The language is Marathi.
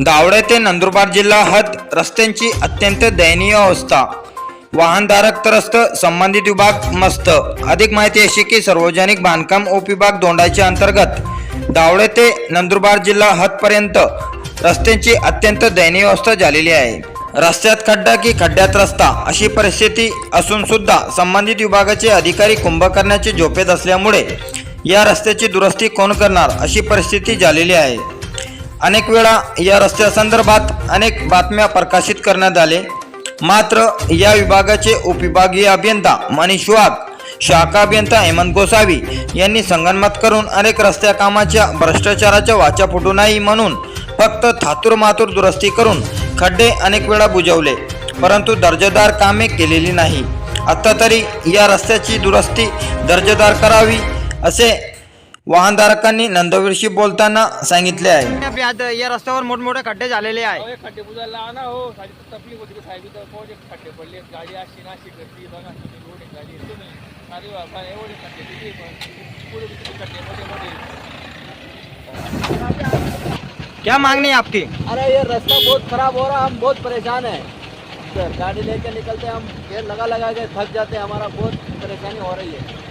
दावडे ते नंदुरबार जिल्हा हद रस्त्यांची अत्यंत दयनीय अवस्था. वाहनधारक त्रस्त संबंधित विभाग मस्त. अधिक माहिती अशी की सार्वजनिक बांधकाम उपविभाग दोंडाच्या अंतर्गत दावडे ते नंदुरबार जिल्हा हदपर्यंत रस्त्यांची अत्यंत दयनीय अवस्था झालेली आहे. रस्त्यात खड्डा की खड्ड्यात रस्ता अशी परिस्थिती असून सुद्धा संबंधित विभागाचे अधिकारी कुंभकर्णाचे झोपेत असल्यामुळे या रस्त्याची दुरुस्ती कोण करणार अशी परिस्थिती झालेली आहे. अनेक वेळा या रस्त्यासंदर्भात अनेक बातम्या प्रकाशित करण्यात आले. मात्र या विभागाचे उपविभागीय अभियंता मनीष वाघ शाखा अभियंता हेमंत गोसावी यांनी संगनमत करून अनेक रस्त्या कामाच्या भ्रष्टाचाराच्या वाचा फुटू नाही म्हणून फक्त थातूर मातूर दुरुस्ती करून खड्डे अनेक वेळा बुजवले परंतु दर्जेदार कामे केलेली नाही. आत्ता तरी या रस्त्याची दुरुस्ती दर्जेदार करावी असे वाहनधारकांनी नंदवीरशी बोलताना सांगितले आहे. आता या रस्त्यावर मोठमोठे खड्डे झालेले आहे. अहो, हे खड्डे बुजायला आणा हो. साडी तर तकलीफ़ होती साहेब इथं पोहोचे खड्डे पडले गाडी अशी नाशी करते बघा तुम्ही लोडिंग गाडी तुम्ही अरे बाबा एवढे खड्डे किती पण पुढे किती खड्डे मोठे मोठे क्या मागणी है आपकी? अरे ये रास्ता बहुत खराब हो रहा है हम बहुत परेशान हैं। सर गाड़ी लेके निकलते हैं हम ये लगा लगा के थक जाते हैं हमारा बहुत परेशानी हो रही है।